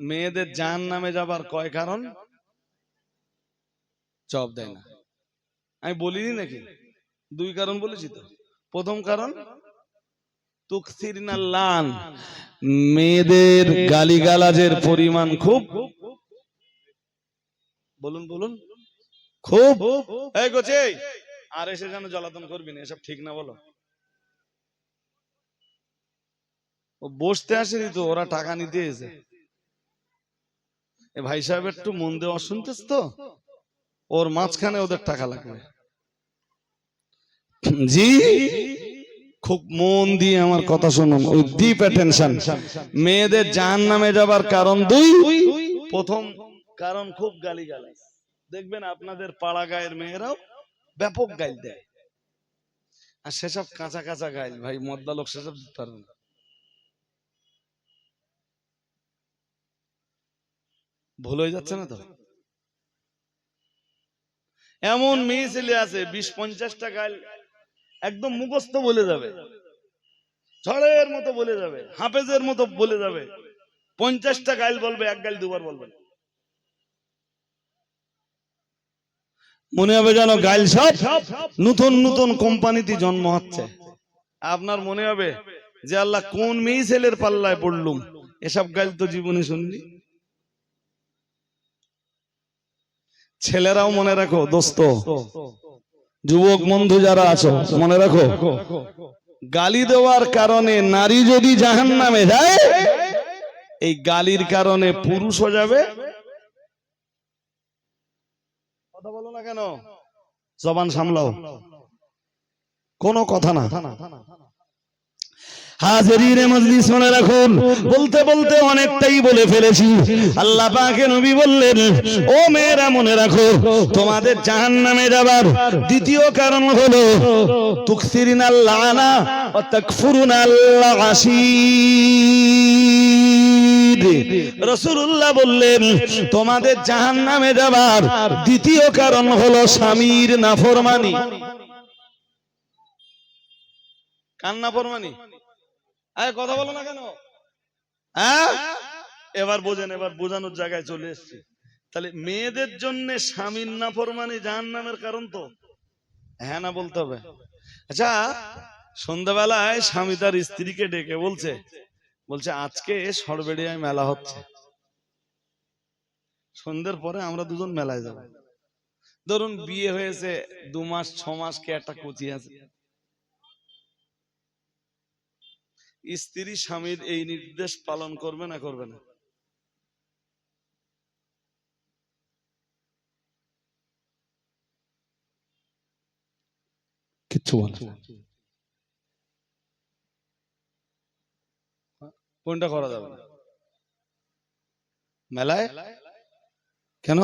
মেয়েদের জান নামে যাবার কয় কারণ? জবাব দেয় না। আমি বলিনি নাকি? দুই কারণ বলেছি তো। প্রথম কারণ লান। মেয়েদের গালিগালাজের পরিমাণ খুব। বলুন বলুন। খুব। আর এসে যেন জ্বালাতন করবি না, এসব ঠিক না বলো। বসতে আসেনি তো, ওরা টাকা নিতে এসে। ভাই সাহেব একটু মন দেওয়া শুনতেছ তো? ওর মাঝখানে ওদের টাকা লাগবে। জি? খুব মন দিয়ে আমার কথা শুনুন। ওই ডিপ অ্যাটেনশন মেয়েদের জাহান নামে যাবার কারণ দুই। প্রথম কারণ খুব গালি গালাজ দেখবেন আপনাদের পাড়া গায়ের মেয়েরাও ব্যাপক গাইল দেয়। আর সেসব কাঁচা কাঁচা গাইল ভাই মদ্দা লোক সেসব দিতে পারবে না। ভুল হয়ে যাচ্ছে না তো? এমন মেয়ে ছেলে আছে বিশ পঞ্চাশটা গাইল একদম মুখস্থ বলে যাবে। ঝড়ের মতো বলে যাবে। হাফেজের মতো বলে যাবে। পঞ্চাশটা গাইল বলবে এক গাইল দুবার বলবে। মনে হবে যেন গাইল সব নতুন নতুন কোম্পানিতে জন্ম হচ্ছে। আপনার মনে হবে যে আল্লাহ কোন মেয়ে ছেলের পাল্লায় পড়লুম? এসব গাইল তো জীবনে শুনলি? ছেলেরাও মনে রাখো, দোস্ত। যুবক বন্ধু যারা আছো, মনে রাখো। গালি দেওয়ার কারণে নারী যদি জাহান নামে যায়, এই গালির কারণে পুরুষ পুরুষও যাবে। কথা বলো না কেন? জবান সামলাও। কোনো কথা না। হাজিরিনে মজলিস মনে রাখুন। বলতে বলতে অনেকটাই বলে ফেলেছি। আল্লাহ পাকে নবী বললেন, ও মেয়েরা, মনে রাখো, তোমাদের জাহান্নামে যাবার দ্বিতীয় কারণ হলো, তুকসিরিন আল্লাহ না তাকফুরুন আল্লাহ রসুল্লাহ বললেন, তোমাদের জাহান্নামে যাবার দ্বিতীয় কারণ হলো স্বামীর নাফরমানি। কার নাফরমানি? আরে কথা বলো না কেন? হ্যাঁ? এবার বোঝেন এবার বোঝানোর জায়গায় চলে এসছি। তাহলে মেয়েদের জন্য স্বামীর নাফরমানি জাহান নামের কারণ তো? হ্যাঁ না বলতে হবে। আচ্ছা সন্ধ্যাবেলায় স্বামী তার স্ত্রীকে ডেকে বলছে বলছে আজকে সরবেড়িয়ায় মেলা হচ্ছে। সন্ধ্যের পরে আমরা দুজন মেলায় যাব। ধরুন বিয়ে হয়েছে দু মাস ছ মাস কে একটা কচি আছে। স্ত্রী স্বামীর এই নির্দেশ পালন করবে না করবে না? কিচ্ছু কোনটা করা যাবে? না মেলায়? কেন?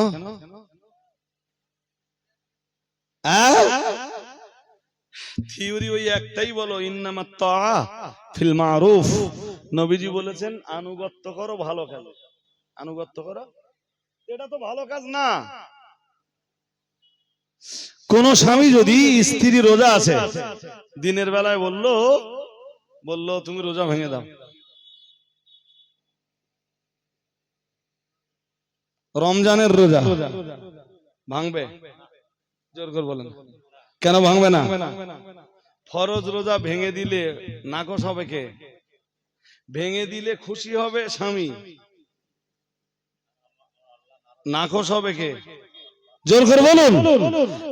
থিওরি ওই একটাই বলো ইন্নামা তা ফিল মারুফ। নবীজি বলেছেন আনুগত্য করো ভালো কাজ। আনুগত্য করো? এটা তো ভালো কাজ না। কোন স্বামী যদি স্ত্রী রোজা আছে দিনের বেলায় বলল বলল তুমি রোজা ভেঙে দাও। রমজানের রোজা। ভাঙবে? জোর করে বলেন। কেন ভাঙবে না? ফরজ রোজা ভেঙে দিলে নাকশ হবে কে? ভেঙে দিলে খুশি হবে স্বামী। নাকশ হবে কে? জোর করে বলুন।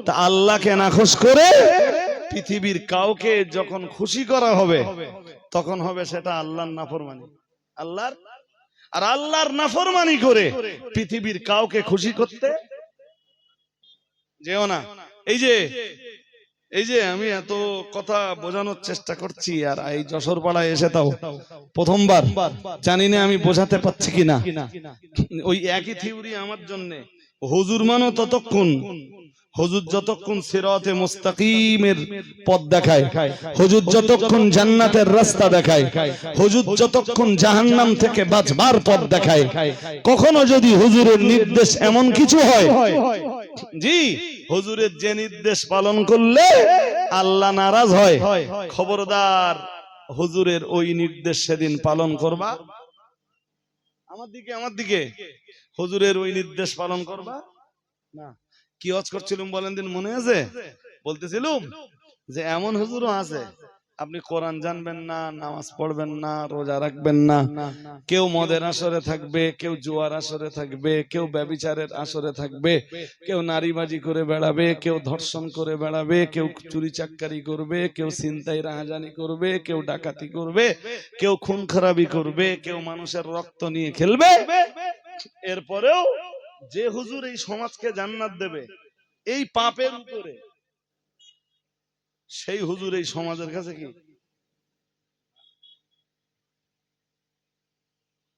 তা আল্লাহকে নাকশ করে পৃথিবীর কাউকে যখন খুশি করা হবে তখন হবে সেটা আল্লাহর নাফরমানি। আল্লাহর? আর আল্লাহর নাফরমানি করে পৃথিবীর কাউকে খুশি করতে যেও না। এই যে এই যে আমি এত কথা বোঝানোর চেষ্টা করছি আর এই যশোর পাড়ায় এসে তাও প্রথমবার জানি না আমি বোঝাতে পারছি কিনা। ওই একই থিওরি আমার জন্য। হুজুর মানো ততক্ষণ, হুজুর যতক্ষণ সিরাতে মুস্তাকিমের পথ দেখায়, হুজুর যতক্ষণ জান্নাতের রাস্তা দেখায়, হুজুর যতক্ষণ জাহান্নাম থেকে বাঁচবার পথ দেখায়, কখনো যদি হুজুরের নির্দেশ এমন কিছু হয় জি হুজুরের যে নির্দেশ পালন করলে আল্লাহ নারাজ হয়। খবরদার হুজুরের ওই নির্দেশ সেদিন পালন করবা। আমার দিকে আমার দিকে। হুজুরের ওই নির্দেশ পালন করবা। না কি হজ করছিলাম বলেন দিন মনে আছে? বলতেছিলুম যে এমন হুজুরও আছে আপনি কোরআন জানবেন না, নামাজ পড়বেন না, রোজা রাখবেন না। কেউ মদের আসরে থাকবে, কেউ জুয়ার আসরে থাকবে, কেউ ব্যবিচারের আসরে থাকবে, কেউ নারীবাজি করে বেড়াবে, কেউ ধর্ষণ করে বেড়াবে, কেউ চুরি চাক্কারি করবে, কেউ ছিনতাই রাহাজানি করবে, কেউ ডাকাতি করবে, কেউ খুন খারাপি করবে, কেউ মানুষের রক্ত নিয়ে খেলবে। এরপরেও যে হুজুর এই সমাজকে জান্নাত দেবে, এই পাপের উপরে সেই হুজুর এই সমাজের কাছে কি?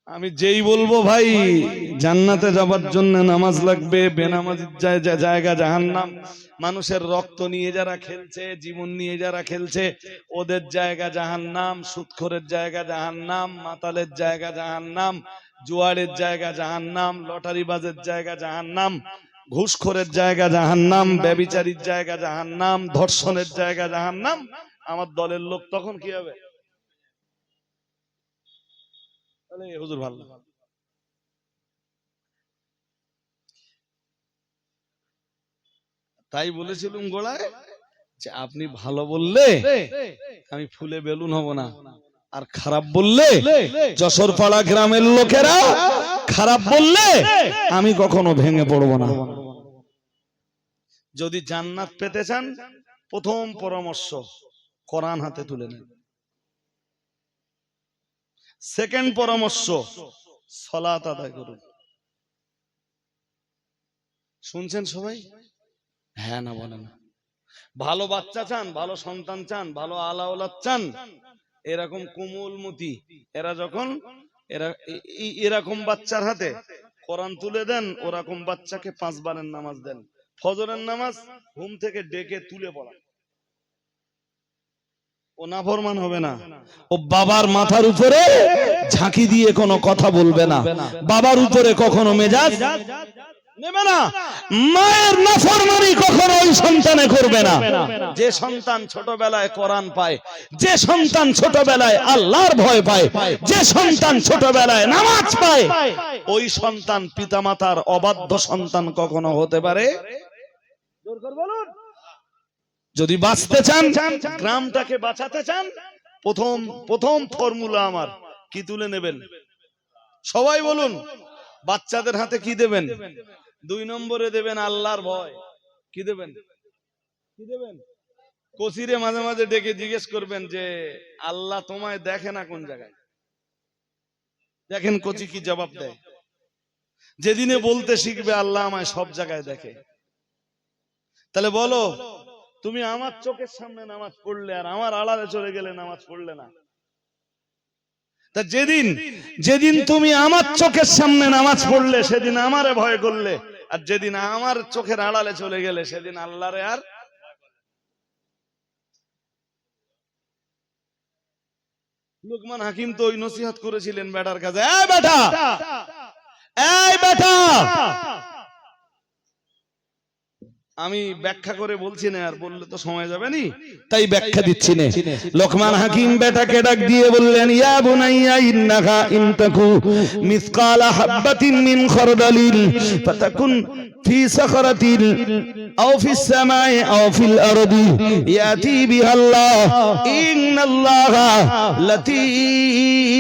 আমি যেই বলব ভাই, জান্নাতে যাবার জন্য নামাজ লাগবে, বেনামাজির জায়- জায়- জায়গা জাহান্নাম। মানুষের রক্ত নিয়ে যারা খেলছে, জীবন নিয়ে যারা খেলছে, ওদের জায়গা জাহান্নাম, সুৎখরের জায়গা জাহান্নাম, মাতালের জায়গা জাহান্নাম, জুয়ারের জায়গা জাহান্নাম লটারিবাজের জায়গা জাহান্নাম ঘুষখোরের জায়গা জাহান্নাম ব্যবিচারীর জায়গা জাহান্নাম ধর্ষণের জায়গা জাহান্নাম আমার দলের লোক তখন কি হবে? হুজুর ভালো তাই বলেছিলুম গোড়ায় যে আপনি ভালো বললে আমি ফুলে বেলুন হব না আর খারাপ বললে যশোর পাড়া গ্রামের লোকেরা খারাপ বললে আমি কখনো ভেঙে পড়ব না। যদি জান্নাত পেতে চান, প্রথম পরামর্শ কোরআন হাতে তুলে নেন। সেকেন্ড পরামর্শ সলাত আদায় করুন। শুনছেন সবাই? হ্যাঁ না বলে না। ভালো বাচ্চা চান, ভালো সন্তান চান, ভালো আলাওলাদ চান, এরকম কোমলমতি, এরা যখন এরকম বাচ্চার হাতে কোরআন তুলে দেন, ওরকম বাচ্চাকে পাঁচবারের নামাজ দেন। ফজরের নামাজ ঘুম থেকে ডেকে তুলে পড়া। ও নাফরমান হবে না। ও বাবার মাথার উপরে ঝাঁকি দিয়ে কোনো কথা বলবে না। বাবার উপরে কখনো মেজাজ নেবে না। মায়ের কখনো ওই সন্তানে করবে না। যে সন্তান ছোটবেলায় কোরআন পায়, যে সন্তান ছোটবেলায় আল্লাহর ভয় পায়, যে সন্তান ছোটবেলায় নামাজ পায়, ওই সন্তান পিতামাতার অবাধ্য সন্তান কখনো হতে পারে? যদি বাঁচতে চান, গ্রামটাকে বাঁচাতে চান, প্রথম প্রথম ফর্মুলা আমার, কি তুলে নেবেন? সবাই বলুন, বাচ্চাদের হাতে কি দেবেন? দুই নম্বরে দেবেন আল্লাহর ভয়। কি দেবেন? কি দেবেন? কচিরে মাঝে মাঝে ডেকে জিজ্ঞেস করবেন যে আল্লাহ তোমায় দেখে না কোন জায়গায়? দেখেন কচি কি জবাব দেয়। যেদিনে বলতে শিখবে আল্লাহ আমায় সব জায়গায় দেখে। তাহলে বলো তুমি আমার চোখের সামনে নামাজ পড়লে আর আমার আড়ালে চলে গেলে নামাজ পড়লে না? তা যেদিন যেদিন তুমি আমার চোখের সামনে নামাজ পড়লে, সেদিন আমারে ভয় করলে। আর যেদিন আমার চোখের আড়ালে চলে গেলে, সেদিন আল্লাহরে আর লুকমান হাকিম তো ওই নসিহত করেছিলেন বেটার কাছে। এই বেটা! এই বেটা! আমি ব্যাখ্যা করে বলছি না আর বললে তো সময় যাবে নি। তাই ব্যাখ্যা দিচ্ছি না। লোকমান হাকিম বেটাকে ডাক দিয়ে বললেন ইয়া বুনাইয়া ইন্নাকা ইনতাকু মিসকালা হাববাতিন মিন খরদালিন ফাতাকুন في صخرة أو في السماء أو في الأرض يأتي بها الله إن الله لطيف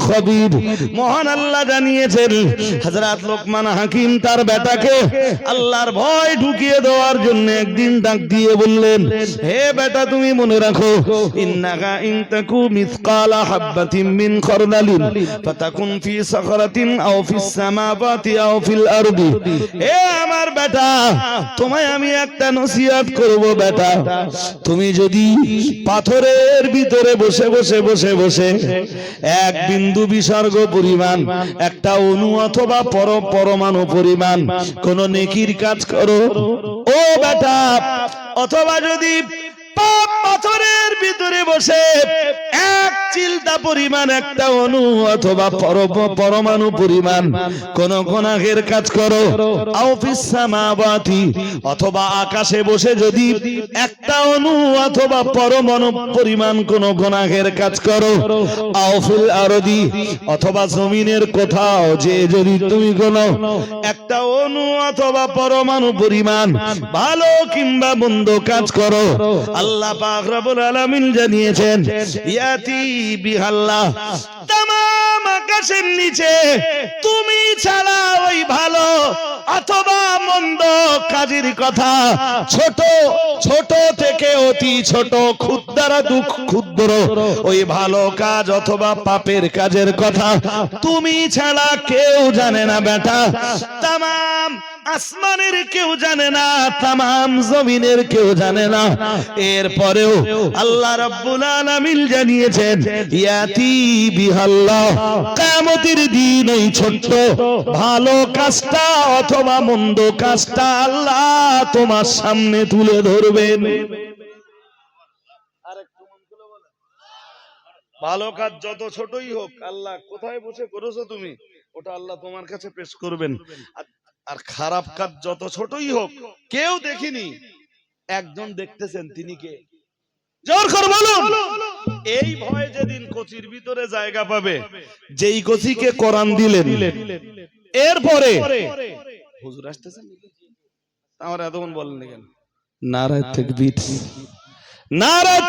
خبير মহান আল্লাহ জানিয়েছেন হযরত লোকমান হাকিম তার বেটাকে আল্লাহর ভয় ঢুকিয়ে দেওয়ার জন্য একদিন ডাক দিয়ে বললেন হে বেটা তুমি মনে রাখো ইন্নাকা ইনতাকু মিসকালা হাববাতিন মিন খারদালিন ফাতাকুন ফি সাখরাতিন আও ফিস সামাওয়াতি আও ফিল আরদি আমার বেটা, তোমায় আমি একটা নসিহত করব বেটা। তুমি যদি পাথরের ভিতরে বসে বসে বসে বসে এক বিন্দু বিসর্গ পরিমাণ, একটা অণু অথবা পর, পরমাণু পরিমাণ কোন নেকির কাজ করো। ও বেটা, অথবা যদি পাথরের ভিতরে বসে এক পরিমাণ, একটা অণু অথবা পরমাণু পরিমাণ। কোন গুনাহের কাজ করো। অথবা আকাশে বসে যদি একটা অথবা পরমাণু পরিমাণ কোন গুনাহের কাজ করো। আরদি, অথবা জমিনের কোথাও যে যদি তুমি কোন একটা অণু অথবা পরমাণু পরিমাণ। ভালো কিংবা মন্দ কাজ করো। আল্লাহ পাক রব্বুল আলামিন জানিয়েছেন, ইয়াতি বিহাল্লাহ। তামাম আকাশের নিচে, তুমি ছাড়া ওই ভালো অথবা মন্দ কাজের কথা। ছোট ছোট থেকে অতি ছোট ক্ষুদ্র দুঃখ, ক্ষুদ্র, ওই ভালো কাজ অথবা পাপের কাজের কথা। তুমি ছাড়া কেউ জানে না বেটা তামাম আসমানের কেউ জানে না, তামাম জমিনের কেউ জানে না। এরপরেও আল্লাহ রাব্বুল আলামিন জানিয়েছেন, ইয়াতি বিহাল্লাহ, কিয়ামতের দিন ওই ছোট্ট ভালো কাজটা অথবা মন্দ কাজটা আল্লাহ তোমার সামনে তুলে ধরবেন। ভালো কাজ যত ছোটই হোক, আল্লাহ কোথায় বসে করেছ তুমি? ওটা আল্লাহ তোমার কাছে পেশ করবেন। আর- খারাপ কাজ যত ছোটই হোক কেউ দেখিনি। একজন দেখতেছেন তিনি কে? জোর কর বলুন। এই ভয় যেদিন কচির ভিতরে জায়গা পাবে যেই কচিকে কোরআন দিলেন এরপরে হুজুর আসতেছেন আমার এতক্ষণ বলেন কেন? নারায় থেকে নারায়